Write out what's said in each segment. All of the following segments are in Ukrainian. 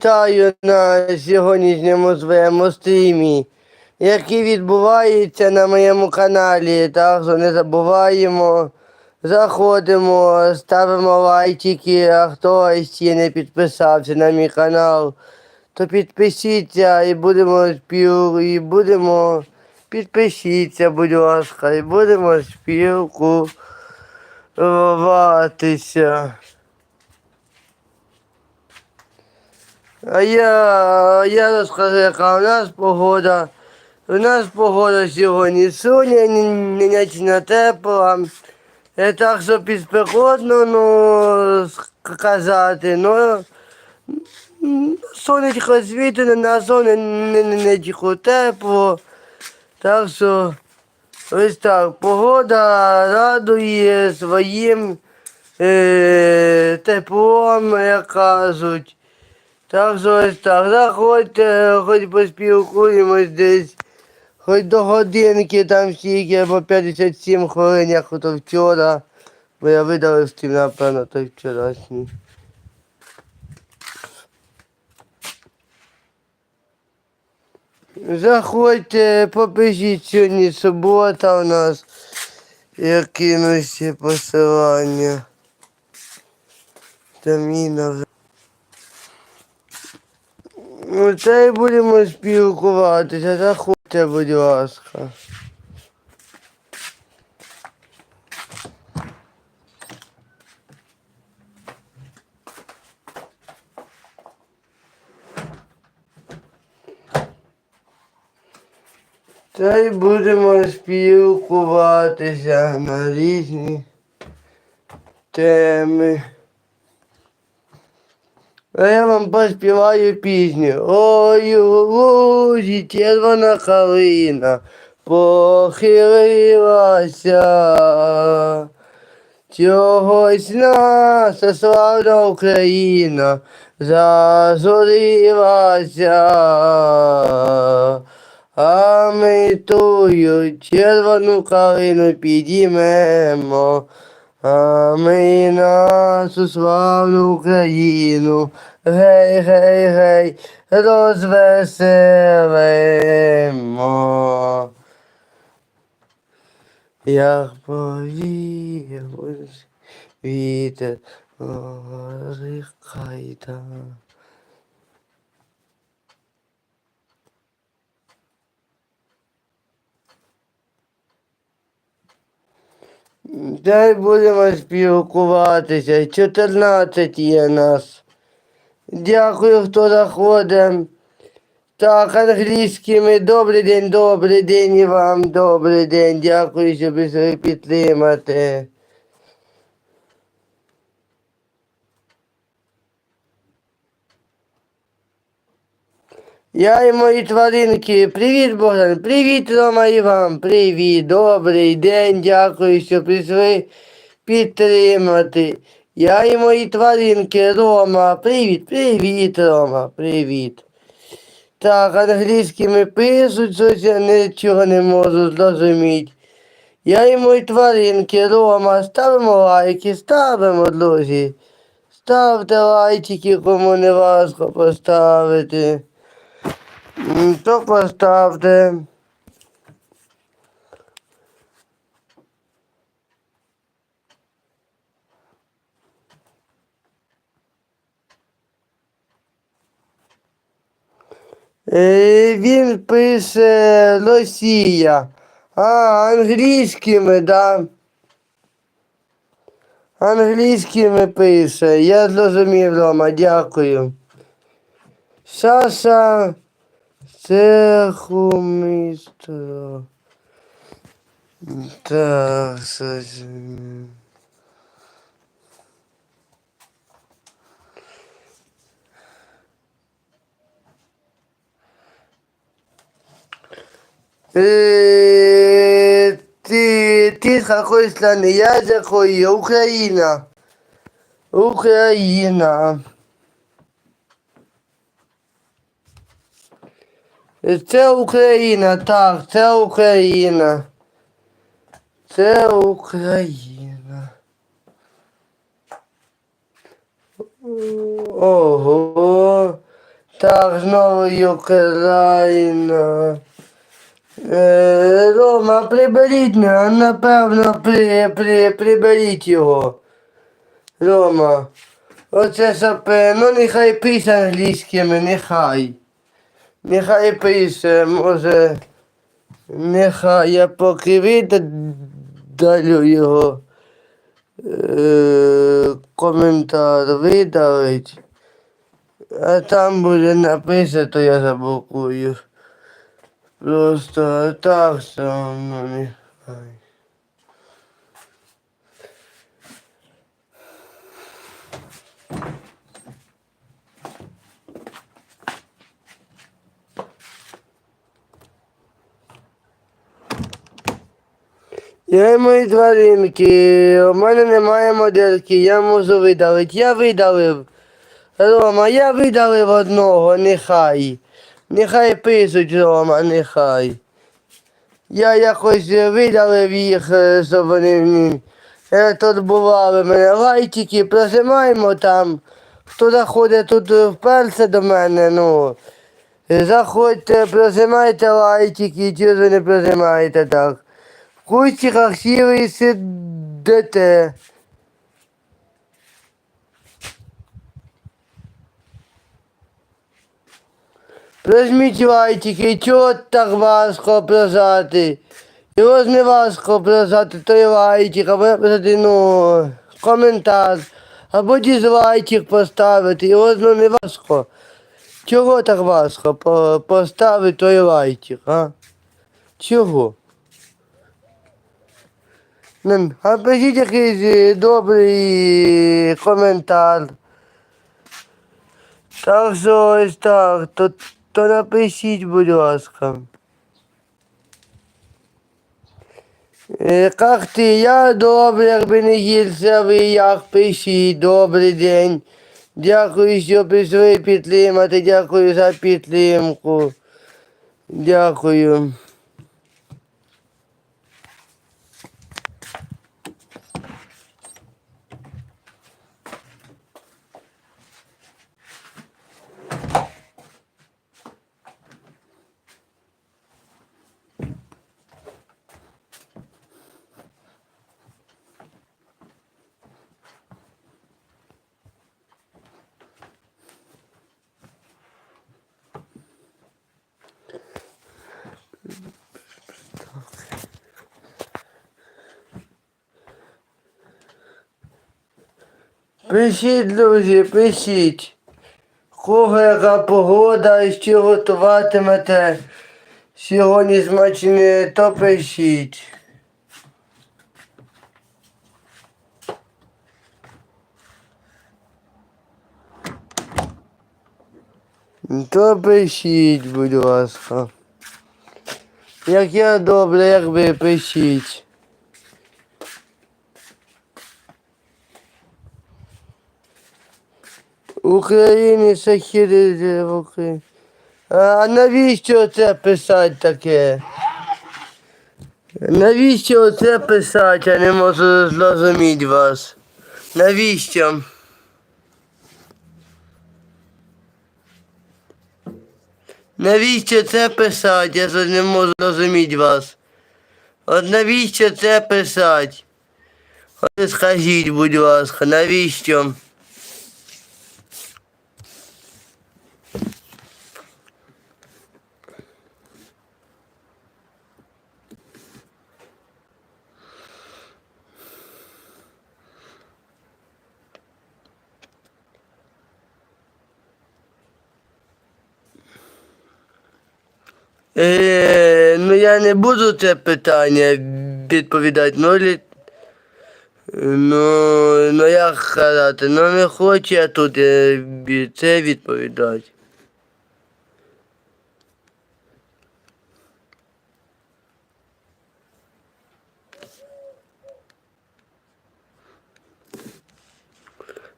Вітаю на сьогоднішньому своєму стрімі, який відбувається на моєму каналі. Так що не забуваємо, заходимо, ставимо лайчики, а хто ще не підписався на мій канал, то підпишіться і будемо спів, і будемо підпишіться, будь ласка, і будемо спілкуватися. А я, я розкажу, яка у нас погода. У нас погода сьогодні сонячна, тепла. Е, Так що підспекотно, ну, сказати, ну, сонечко світить, на сонечко тепло. Так що ось так, погода радує своїм е, теплом, як кажуть. Так що ось так. Заходьте, хоч поспілкуємось десь. Хоч до годинки там стільки, або 57 хвилин, як ото вчора. Бо я видалив стрім, напевно, той вчорашній. Заходьте, попишіть сьогодні субота у нас. Я кину посилання. Таміна вже. Ну, та й будемо спілкуватися, заходьте, будь ласка. Та й будемо спілкуватися на різні теми. А я вам поспіваю пісню. Ой, у лузі червона калина похилилася. Чогось наша славна Україна зазорилася. А ми тую червону калину підіймемо. А ми нашу славну Україну, гей, гей, гей, розвеселимо. Як повіє вітер, гори. Дай будемо спілкуватися. 14 є нас. Дякую, хто заходить. Так, англійськими добрий день, добрий день і вам добрий день. Дякую, що пішли підтримати. Я і мої тваринки. Привіт, Богдан. Привіт, Рома і вам. Привіт, добрий день. Дякую, що прийшли підтримати. Я і мої тваринки, Рома. Привіт, привіт, Рома. Привіт. Так, англійськими пишуть, щось я нічого не можу зрозуміти. Я і мої тваринки, Рома, ставимо лайки, ставимо, друзі. Ставте лайчики, кому не важко поставити. То поставте. Він пише Росія. А, англійськими, да. Англійськими пише. Я зрозумів, Рома, дякую. Саша цехмістро. Так, щось. Э, Ты, ты с какой страны? Я с какой? Украина. Украина. Це Україна, так, це Україна. Це Україна. Ого. Так, знову Україна. Е, Рома, приберіть мене, напевно, при, при, приберіть його. Рома. Оце сапе, ну нехай пише англійськими, нехай. Нехай пише, може. Нехай я поки видалю його. Е, коментар видалить. А там буде написано, то я заблокую. Просто так все одно нехай. Я мої тваринки, у мене немає модельки, я можу видалити. Я видалив. Рома, я видалив одного, нехай. Нехай пишуть, Рома, нехай. Я якось видалив їх, е, щоб вони е, тут бували мене лайчики, прожимаємо там. Хто заходить тут вперше до мене, ну. Заходьте, прожимайте лайчики, чи ви не прожимаєте так. В кустиках сіли сидите. Прожміть лайчики, чого так важко прожати? Його ж важко прожати, той лайчик, або написати, ну, коментар, або дізлайчик поставити, його ж ну, важко. Чого так важко поставити той лайчик, а? Чого? А пишіть якийсь е, добрий коментар. Так що ось так, то, то напишіть, будь ласка. Е, Як ти? Я добре, ви як пишіть, добрий день. Дякую, що прийшли підтримати, дякую за підтримку. Дякую. Пишіть, друзі, пишіть. Кого яка погода і що готуватимете сьогодні смачне, то пишіть. То пишіть, будь ласка. Як я добре, як ви пишіть. В Україні шахіди в Україні. А навіщо це писати таке? Навіщо це писати? Я не можу зрозуміти вас. Навіщо? Навіщо це писати? Я зараз не можу зрозуміти вас. От навіщо це писати? От скажіть, будь ласка, навіщо? Е, ну я не буду це питання відповідати, ну, лі... ну, ну як казати, ну не хочу я тут е, це відповідати.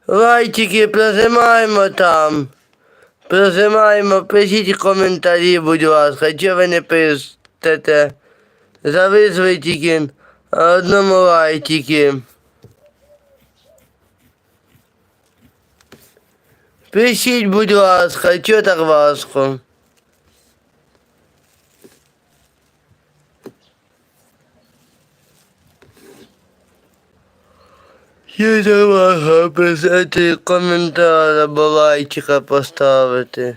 Лайчики прожимаємо там. Прожимаємо, пишіть коментарі, будь ласка, чого ви не пишете. Зависли тільки одному лайтики. Пишіть, будь ласка, чого так важко? Я увага писати коментар або лайчика поставити.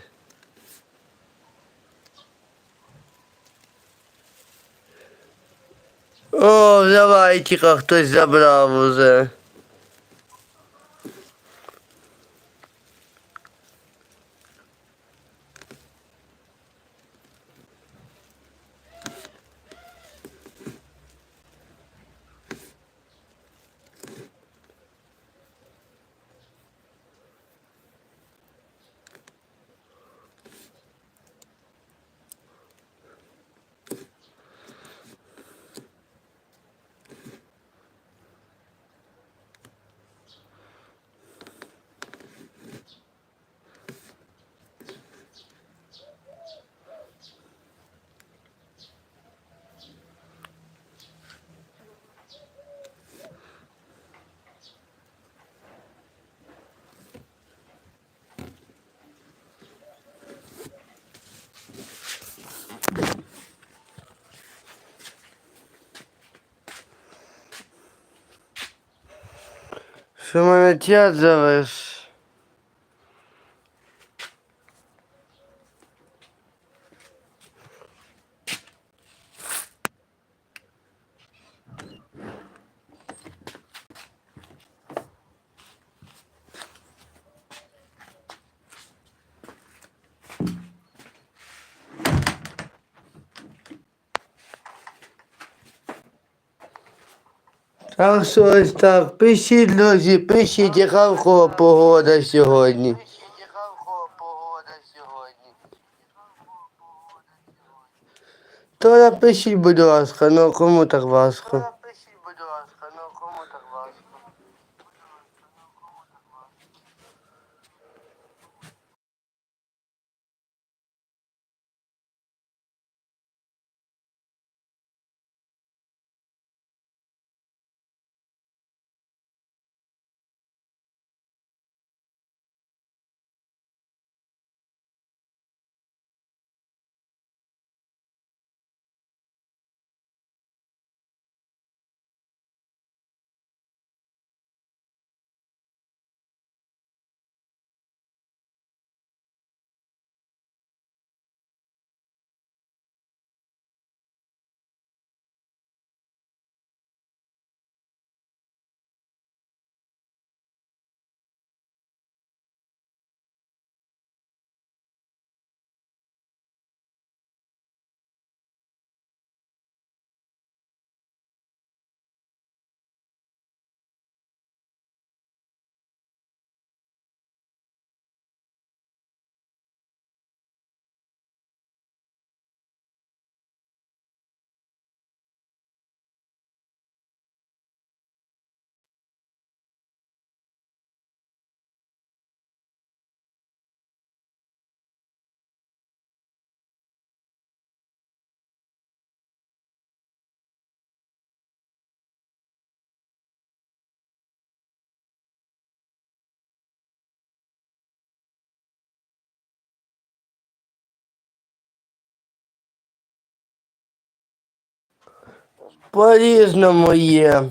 О, вже лайчика хтось забрав уже. Що мене тять завис? Так що ось так, пишіть, друзі, пишіть, яка в кого погода сьогодні. То напишіть, будь ласка, ну кому так важко. По-різному є.